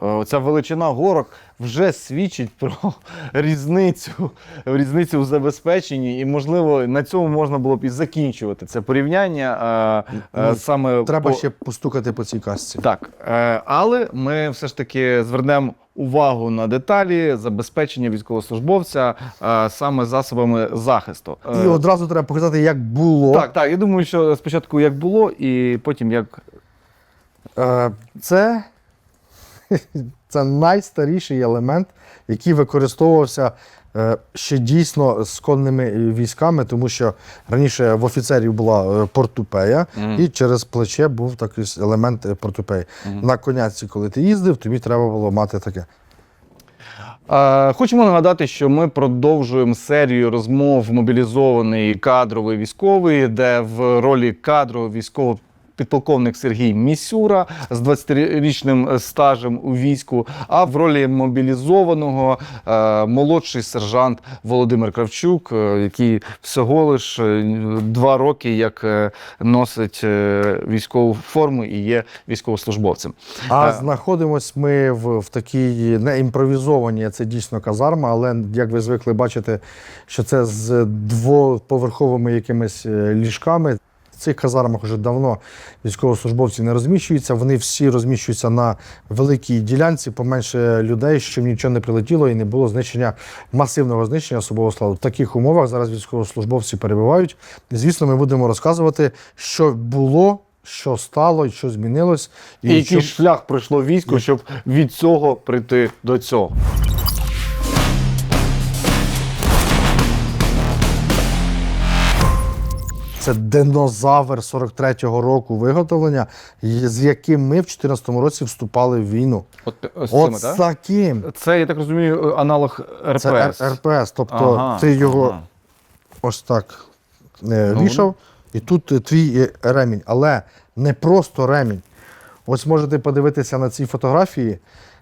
оця величина горок вже свідчить про різницю, різницю у забезпеченні, і, можливо, на цьому можна було б і закінчувати це порівняння е, е, Ну, саме Треба по- ще постукати по цій касці. так, е, але ми все ж таки звернемо увагу на деталі забезпечення військовослужбовця саме засобами захисту. І одразу треба показати, як було. так, так. Я думаю, що спочатку як було, і потім як Це, це найстаріший елемент, який використовувався е, ще дійсно з конними військами, тому що раніше в офіцерів була е, портупея, Мгм. і через плече був такий елемент е, портупеї. На коняці, коли ти їздив, тобі треба було мати таке. Е, Хочемо нагадати, що ми продовжуємо серію розмов мобілізований кадровий військовий, де в ролі кадрового військового. Підполковник Сергій Місюра з 20-річним стажем у війську, а в ролі мобілізованого е, молодший сержант Володимир Кравчук, е, який всього лиш е, два роки як е, носить е, військову форму і є військовослужбовцем. А Е. знаходимось ми в, в такій не імпровізованій, це дійсно казарма, але як ви звикли бачити, що це з двоповерховими якимись е, ліжками. В цих казармах вже давно військовослужбовці не розміщуються. Вони всі розміщуються на великій ділянці, поменше людей, щоб нічого не прилетіло і не було знищення масивного знищення особового складу. В таких умовах зараз військовослужбовці перебувають. І, звісно, ми будемо розказувати, що було, що стало, і що змінилось, І, який щоб- шлях пройшло військо, щоб від цього прийти до цього. Це динозавр 43-го року виготовлення, з яким ми в 14-му році вступали в війну. От, ось От цими, з так? таким. Це, я так розумію, аналог РПС. Це Р- РПС. Тобто Ага, ти його ага. ось так е, Ну, вішав, і тут е, твій е, ремінь. Але не просто ремінь. Ось можете подивитися на цій фотографії,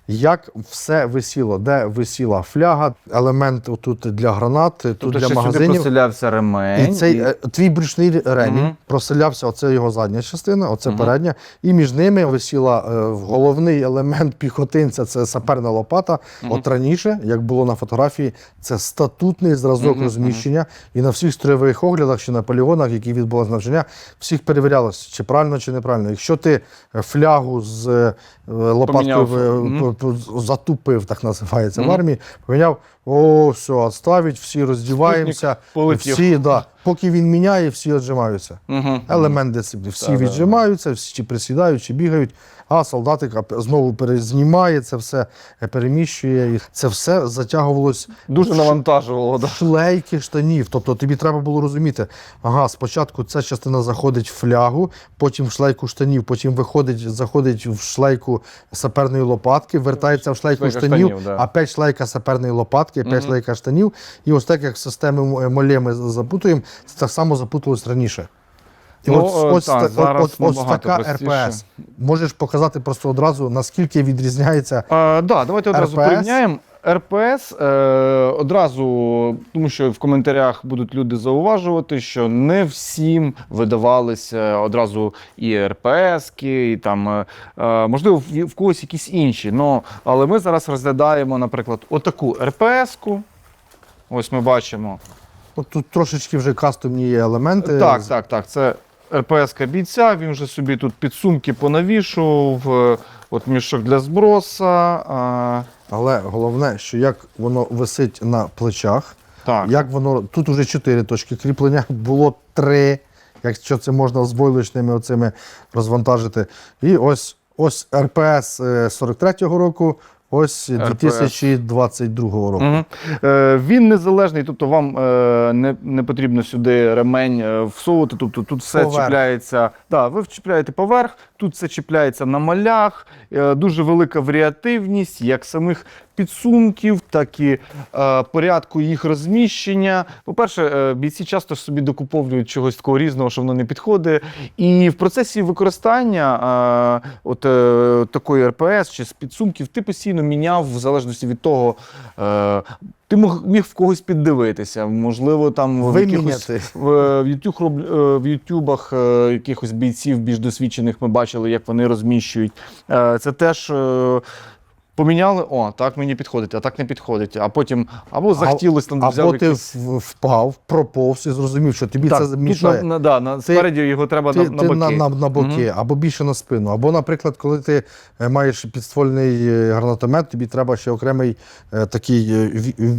як все висіло, де висіла фляга, елемент тут для гранат, тут Тобто для ще сюди проселявся ремень. І цей і- е, твій брючний ремінь Мгм. проселявся, оце його задня частина, оце Мгм. передня. І між ними висіла е, головний елемент піхотинця це саперна лопата. От раніше, як було на фотографії, це статутний зразок Мгм, розміщення. І на всіх строєвих оглядах чи на полігонах, які відбулося навчання, всіх перевірялось, чи правильно, чи неправильно. Якщо ти е, флягу з е, лопаткою Затупив, так називається в армії, поміняв, о, все, відставить, всі роздіваємося. полетів. Всі, да. Поки він міняє, всі віджимаються. Мгм. Елемент дисципліни. Всі Да-да-да. віджимаються, всі чи присідають, чи бігають, а солдатик знову перезнімає це все, е, переміщує. І це все затягувалось Дуже навантажувало. Да. шлейки штанів. Тобто тобі треба було розуміти, ага, спочатку ця частина заходить в флягу, потім в шлейку штанів, потім виходить, заходить в шлейку саперної лопатки, вертається в шлейку Шлейка штанів, штанів, да. а п'ять шлейка саперної лопатки, п'ять Мгм. шлейка штанів. І ось так, як системи м- ми запутуємо, це так само запутувалось раніше. І Ну, ось, е, ось, та, та- от, ось така простіше. РПС. Можеш показати просто одразу, наскільки відрізняється А, да, давайте одразу порівняємо. РПС е, одразу, тому що в коментарях будуть люди зауважувати, що не всім видавалися одразу і РПСки, і там е, е, можливо в, когось якісь інші. Но, але ми зараз розглядаємо, наприклад, отаку РПСку. Ось ми бачимо. От тут трошечки вже кастомні є елементи. Так, так, так. Це РПС-ка бійця. Він вже собі тут підсумки понавішував. е, От мішок для зброса. Але головне, що як воно висить на плечах, так. як воно тут уже чотири точки кріплення, було три, якщо це можна з войлочними оцими розвантажити. І ось ось РПС е, 43-го року, ось 2022 року. Угу. Е, він незалежний, тобто вам е, не, не потрібно сюди ремень е, всовувати. Тобто тут все Поверх. чіпляється. Да, ви вчіпляєте поверх, тут все чіпляється на малях. Е, дуже велика варіативність як самих підсумків, так і е, порядку їх розміщення. По-перше, е, бійці часто собі докуповують чогось такого різного, що воно не підходить. І в процесі використання е, от, е, такої РПС чи з підсумків ти постійно міняв в залежності від того. Е, ти мог, міг в когось піддивитися, можливо, там в якихось в, в, е, ютюбах е, якихось бійців більш досвідчених ми бачили, як вони розміщують. Е, Це теж поміняли, о, так мені підходить, а так не підходить. А потім або захотілося там взяв Або ти впав, проповз і зрозумів, що тобі Так, це мішає. на, на, да, на, спереді його треба Ти, на, на ти боки. на, на, на боки, або більше на спину. Або, наприклад, коли ти е, маєш підствольний е, гранатомет, тобі треба ще окремий е, такий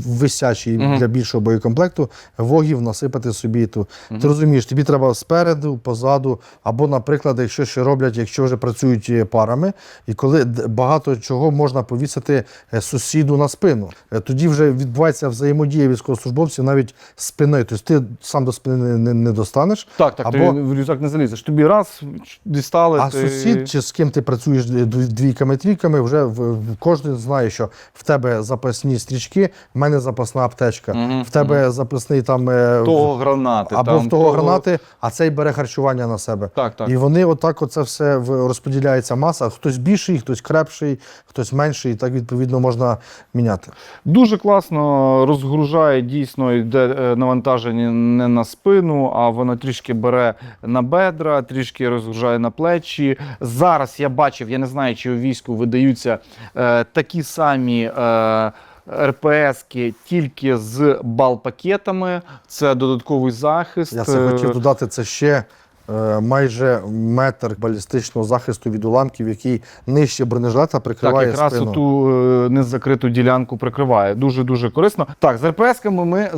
висячий Мгм. для більшого боєкомплекту вогів насипати собі. Ту. Ти розумієш, тобі треба спереду, позаду, або, наприклад, якщо ще роблять, якщо вже працюють парами, і коли багато чого можна повісити е, сусіду на спину. Е, Тоді вже відбувається взаємодія військовослужбовців навіть спиною. Тобто ти сам до спини не, не, не достанеш. Так, так, Або- ти в рюкзак не залізеш. Тобі раз дістали. А ти... сусід, чи з ким ти працюєш двійками-трійками, вже в, кожен знає, що в тебе запасні стрічки, в мене запасна аптечка, Мгм, в тебе запасний там е, того гранати. або там, в того гранати, а цей бере харчування на себе. Так, так. І вони отак оце все розподіляється маса. Хтось більший, хтось крепший, хтось менший, і так відповідно можна міняти. Дуже класно розгружає, дійсно йде е, навантаження не на спину, а воно трішки бере на бедра, трішки розгружає на плечі. Зараз я бачив, я не знаю, чи у війську видаються е, такі самі. Е, РПСки тільки з бал-пакетами, це додатковий захист. Я це Е, хотів додати, це ще. Е, Майже метр балістичного захисту від уламків, який нижче бронежилета Так, прикриває якраз спину. ту е, незакриту ділянку прикриває. Дуже дуже корисно. Так, з РПСками ми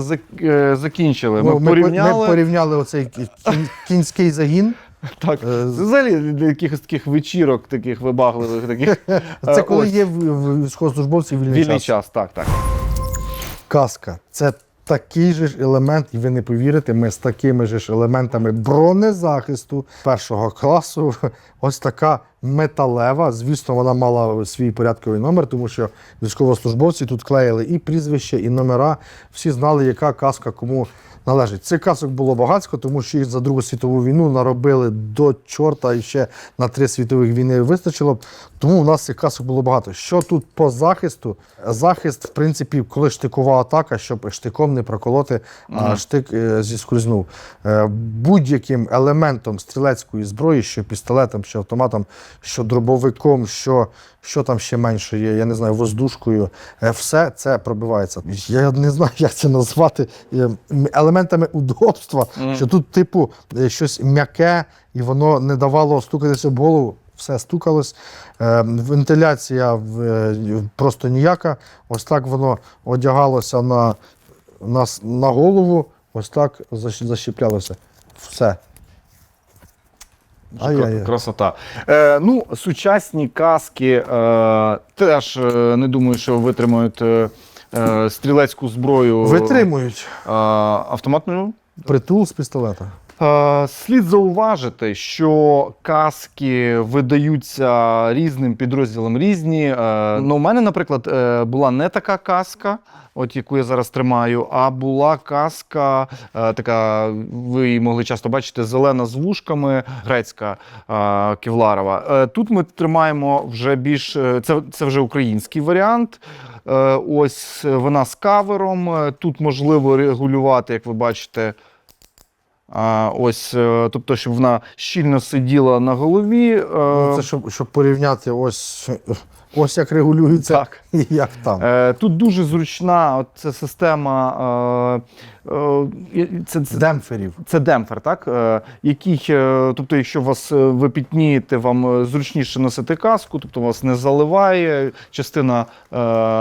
е, закінчили. Ми, ми, порівняли. ми порівняли оцей кінський загін. Так, це взагалі для якихось таких вечірок, таких вибагливих, таких Це коли ось. є в, в військовослужбовців вільний, вільний час. час. Так, так. Каска. Це такий же ж елемент, і ви не повірите, ми з такими же ж елементами бронезахисту першого класу. Ось така металева. Звісно, вона мала свій порядковий номер, тому що військовослужбовці тут клеїли і прізвище, і номера. Всі знали, яка каска кому належить. Цих касок було багатько, тому що їх за Другу світову війну наробили до чорта і ще на три світових війни вистачило. б. Тому у нас цих касок було багато. Що тут по захисту? Захист, в принципі, коли штикова атака, щоб штиком не проколоти, а штик е, зіскользнув. Е, Будь-яким елементом стрілецької зброї, що пістолетом, що автоматом, що дробовиком, що, що там ще менше є, я не знаю, воздушкою, е, все це пробивається. Я не знаю, як це назвати е, елементами удобства, що тут, типу, е, щось м'яке, і воно не давало стукатися об голову. Все стукалось. Вентиляція просто ніяка. Ось так воно одягалося на, на, на голову, ось так защ- защіплялося. Все. Ай-яй-яй. Красота. Е, ну, сучасні каски е, теж е, не думаю, що витримають е, е, стрілецьку зброю Витримують е, автоматною. притул з пістолета. Е, Слід зауважити, що каски видаються різним підрозділам різні. Е, Ну, у мене, наприклад, е, була не така каска, от яку я зараз тримаю, а була каска, така, ви її могли часто бачити, зелена з вушками, грецька кевларова. Тут ми тримаємо вже більш це, це вже український варіант. Ось вона з кавером. Тут можливо регулювати, як ви бачите. А, ось, е, тобто, щоб вона щільно сиділа на голові. е, Ну, це щоб, щоб порівняти ось, ось як регулюється так. і як там. Е, Тут дуже зручна от ця система. е, е, Це, це, Демпферів. це демпфер, так? Е, Який, е, тобто, якщо вас е, ви пітнієте, вам е, зручніше носити каску, тобто вас не заливає частина е,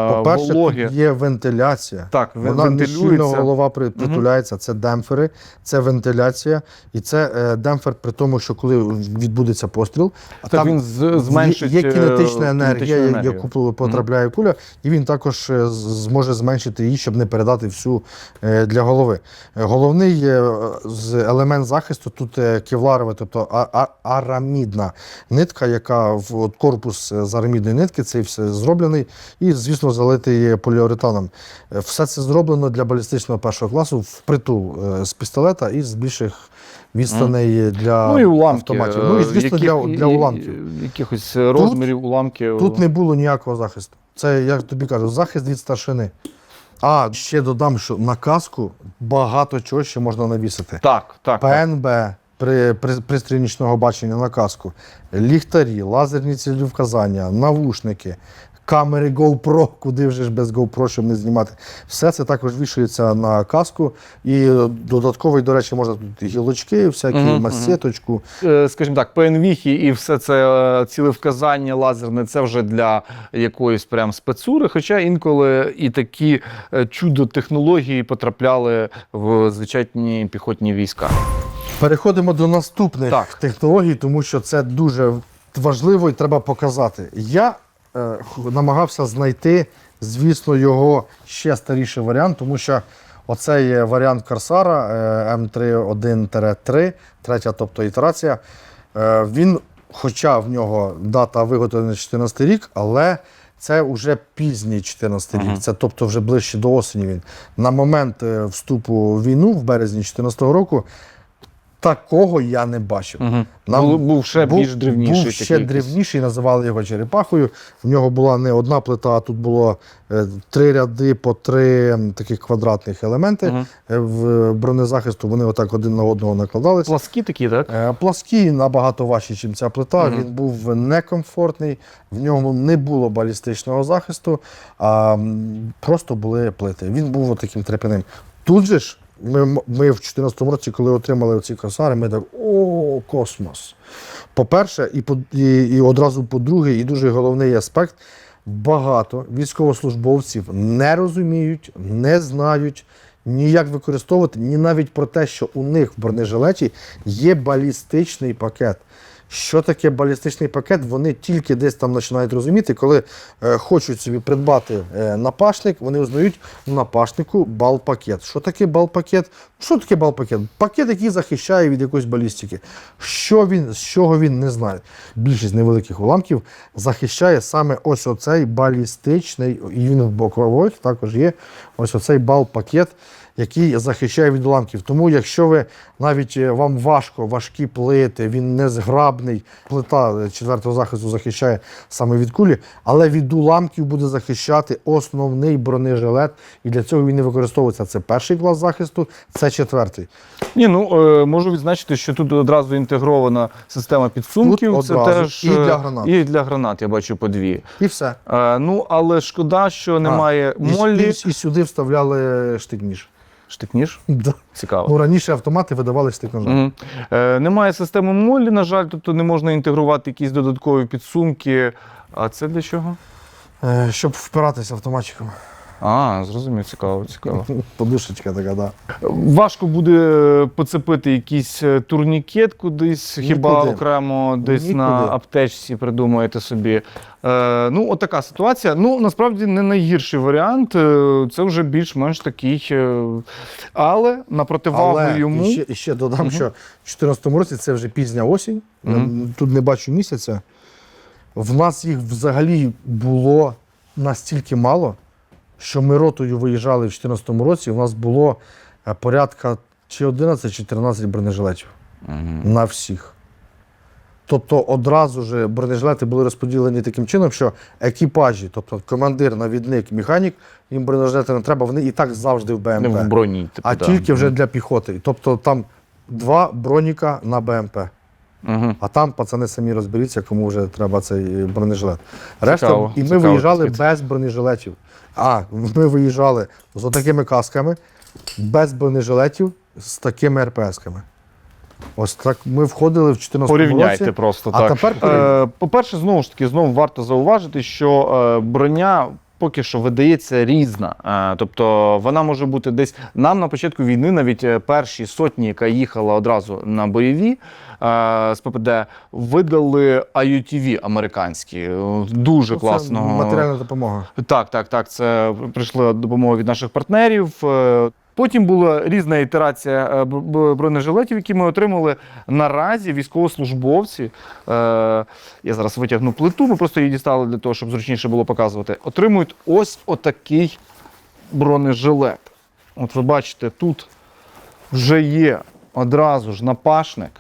По-перше, вологи. є вентиляція. Так, Вона вентилюється. голова при- притуляється, це демпфери, це вентиляція, і це е, демпфер при тому, що коли відбудеться постріл, а Так він з- зменшить, є, є е, кінетична енергія, яку потрапляє куля, і він також е, зможе зменшити її, щоб не передати всю е, для голови. Е, Головний елемент захисту тут кевларове, тобто арамідна нитка, яка в корпус з арамідної нитки, цей все зроблений, і, звісно, залитий поліуретаном. Все це зроблено для балістичного першого класу впритул з пістолета і з більших відстаней для Ну і уламки. автоматів. Ну і е, звісно, яких- для, для уламків. Якихось розмірів уламків. Тут не було ніякого захисту. Це, я тобі кажу, захист від старшини. А ще додам, що на каску багато чого ще можна навісити. Так, так. ПНБ, при, при, пристрій нічного бачення на каску, ліхтарі, лазерні цілі вказання, навушники, камери GoPro, куди вже ж без GoPro, щоб не знімати. Все це також вішається на каску. І додатково, до речі, можна тут гілочки, всякі мгм. масеточку. Е, Скажімо так, ПНВІхи і все це е, цілевказання лазерне, це вже для якоїсь прям спецури. Хоча інколи і такі е, чудо-технології потрапляли в звичайні піхотні війська. Переходимо до наступних Так. технологій, тому що це дуже важливо і треба показати. Я намагався знайти, звісно, його ще старіший варіант, тому що оце є варіант Корсара е, М3-1-3, третя, тобто ітерація. Е, він, хоча в нього дата виготовлення 14 рік, але це вже пізній 14 рік, Мгм. це тобто вже ближче до осені він. На момент е, вступу в війну в березні 2014 року такого я не бачив. Угу. Нам був, був ще був, більш древніший. Був ще древніший, називали його черепахою. В нього була не одна плита, а тут було е, три ряди по три таких квадратних елементи е, в бронезахисту. Вони отак один на одного накладались. Пласкі такі, так? Е, Плаский набагато важчий, ніж ця плита. Мгм. Він був некомфортний, в ньому не було балістичного захисту, а просто були плити. Він був таким трепяним. Тут же ж ми, ми в 2014 році, коли отримали ці косари, ми так о, космос. По-перше, і, і, і одразу по-друге, і дуже головний аспект. Багато військовослужбовців не розуміють, не знають ніяк використовувати, ні навіть про те, що у них в бронежилеті є балістичний пакет. Що таке балістичний пакет? Вони тільки десь там починають розуміти, коли е, хочуть собі придбати е, напашник, вони узнають в напашнику бал-пакет. Що таке бал-пакет? Що таке бал-пакет? Пакет, який захищає від якоїсь балістики. Що він, з чого він не знає. Більшість невеликих уламків захищає саме ось оцей балістичний, і він в бокових також є ось оцей бал-пакет, який захищає від уламків. Тому, якщо ви навіть е, вам важко, важкі плити, він не зграбний, плита е, четвертого захисту захищає саме від кулі, але від уламків буде захищати основний бронежилет, і для цього він і використовується. Це перший клас захисту, це четвертий. Ні, ну е, можу відзначити, що тут одразу інтегрована система підсумків. Тут Це теж І для гранат. І для гранат, я бачу по дві. І все. Ну, але шкода, що немає А, і- моллі. І, і сюди вставляли штик-ніж. Штикніж? Да. Цікаво. Ну, раніше автомати видавали штик-ножа. Е, немає системи молі, на жаль, тобто не можна інтегрувати якісь додаткові підсумки. А це для чого? Е, щоб впиратися автоматчиком. А, зрозумів, цікаво, цікаво. Подушечка така, да. Важко буде поцепити якийсь е, турнікет кудись, хіба Нікуди. окремо десь на аптечці придумаєте собі. Е, ну, от така ситуація. Ну, насправді не найгірший варіант. Е, Це вже більш-менш такий. е, Але на противагу Але йому. і ще, і ще додам, що в 2014 році це вже пізня осінь. Мгм. Тут не бачу місяця. В нас їх взагалі було настільки мало, що ми ротою виїжджали в 2014 році. У нас було е, порядка чи 11, чи 13 бронежилетів Мгм. на всіх. Тобто одразу ж бронежилети були розподілені таким чином, що екіпажі, тобто командир, навідник, механік, їм бронежилети не треба, вони і так завжди в БМП. Не в броні. Типу, А да. тільки вже для піхоти. Тобто там два броніка на БМП. Мгм. А там пацани самі розберіться, кому вже треба цей бронежилет. Решта, Цікаво, і ми цікаво, виїжджали досвід. без бронежилетів. А, ми виїжджали з такими касками, без бронежилетів, з такими РПС-ками. Ось так ми входили в 14 Порівняйте році. просто А так. тепер. Е, по-перше, знову ж таки, знову варто зауважити, що е, броня. Поки що видається різна, Е, тобто вона може бути десь нам на початку війни, навіть е, перші сотні, яка їхала одразу на бойові е, з ППД, видали IUTV американські, дуже це класного Матеріальна допомога. так, так, так. Це прийшла допомога від наших партнерів. Потім була різна ітерація е, бронежилетів, які ми отримали наразі військовослужбовці. Е, Я зараз витягну плиту, ми просто її дістали для того, щоб зручніше було показувати. Отримують ось отакий бронежилет. От ви бачите, тут вже є одразу ж напашник.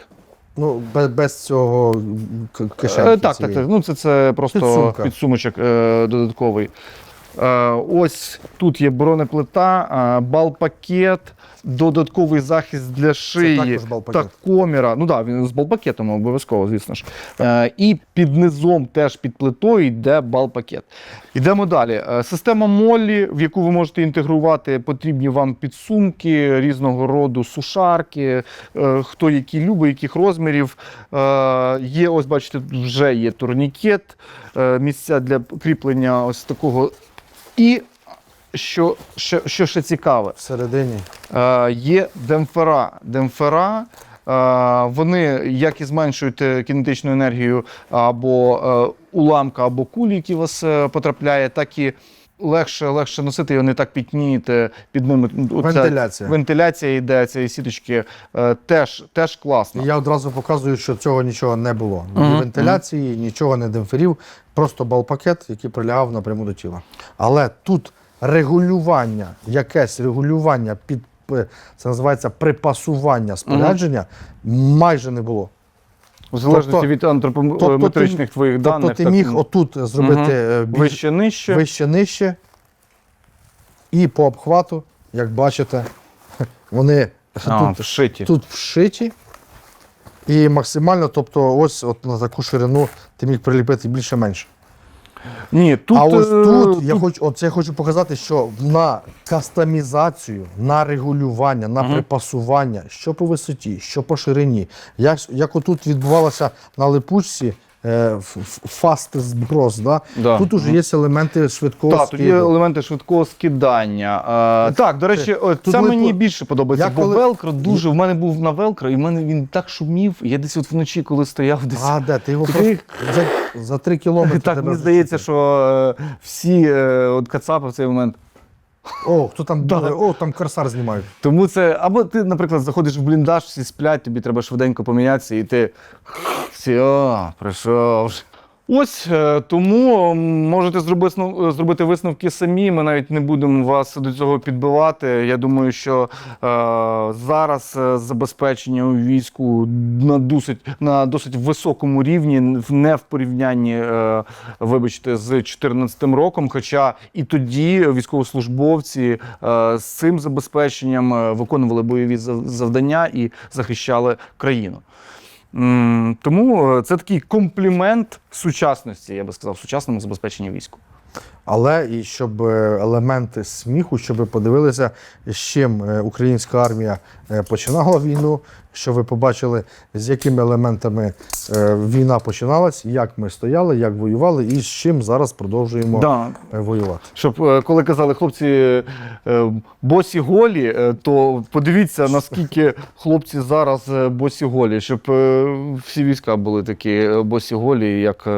Ну, без, без цього к- Е. Так, так, так. Ну, це, це просто підсумочок е, додатковий. Е, ось тут є бронеплита, е, балпакет, додатковий захист для шиї та коміра. Ну так, да, він з балпакетом обов'язково, звісно ж. Е, і під низом, теж під плитою, йде балпакет. Йдемо далі. Система Моллі, в яку ви можете інтегрувати потрібні вам підсумки різного роду сушарки, хто які любить, яких розмірів. Є, ось бачите, вже є турнікет, місця для кріплення ось такого. І що, що, що ще цікаве, Всередині. Е, є демпфера. Демпфера. е, Вони як і зменшують е, кінетичну енергію або е, уламка, або кулі, які у вас потрапляє, так і легше, легше носити, і вони так пітнієте під ними. Вентиляція. Вентиляція йде цієї сіточки е, теж, теж класно. Я одразу показую, що цього нічого не було. Ні Мгм, вентиляції, нічого не демпферів, просто балпакет, який прилягав напряму до тіла. Але тут регулювання, якесь регулювання під е, це називається припасування спорядження, майже не було. В залежності тобто- від тобто антропометричних твоїх даних. тобто ти так, міг отут зробити угу. більш вище нижче. вище нижче. І по обхвату, як бачите, вони А, тут, вшиті. тут вшиті. І максимально, тобто, ось от на таку ширину ти міг приліпити більше-менше. Ні, тут, а ось е, тут, я хочу, от я хочу показати, що на кастомізацію, на регулювання, на припасування, що по висоті, що по ширині, як, як отут відбувалося на липучці fast зброс, да? Да. тут уже є елементи швидкого Так, тут є скиду. елементи швидкого скидання. А, так, до речі, о, тут це ми мені більше подобається. Я бо коли- велкро дуже. В мене був на велкро, і в мене він так шумів. Я десь от вночі, коли стояв, десь. А, де? Ти його Такий- просто за, за три кілометри. так, тебе мені здається, що е, всі е, от кацапи в цей момент. О, хто там Да. О, там корсар знімають. Тому це, або ти, наприклад, заходиш в бліндаж, всі сплять, тобі треба швиденько помінятися, і ти все, прийшов. Ось е, тому можете зробити, зробити висновки самі. Ми навіть не будемо вас до цього підбивати. Я думаю, що е, зараз е, забезпечення у війську на досить на досить високому рівні, не в порівнянні, е, вибачте, з 2014 роком. Хоча і тоді військовослужбовці е, з цим забезпеченням е, виконували бойові зав- завдання і захищали країну. Тому е, це такий комплімент сучасності, я би сказав, сучасному забезпеченню війську. Але і щоб е, елементи сміху, щоб ви подивилися, з чим е, українська армія е, починала війну, що ви побачили, з якими елементами війна починалась, як ми стояли, як воювали, і з чим зараз продовжуємо Да. воювати. Щоб коли казали хлопці босі голі, то подивіться, наскільки хлопці зараз босі голі, щоб всі війська були такі босі голі, як.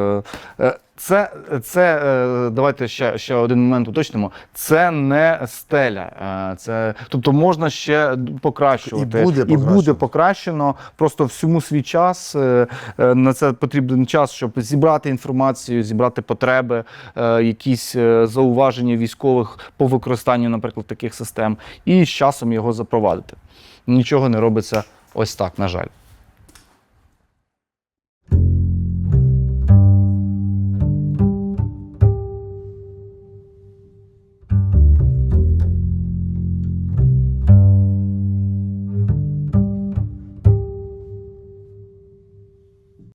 Це, це е, давайте ще, ще один момент уточнимо. Це не стеля. е, Це, тобто можна ще покращувати. І буде І буде покращено. Просто всьому свій час. е, На це потрібен час, щоб зібрати інформацію, зібрати потреби, якісь зауваження військових по використанню, наприклад, таких систем, і з часом його запровадити. Нічого не робиться ось так, на жаль.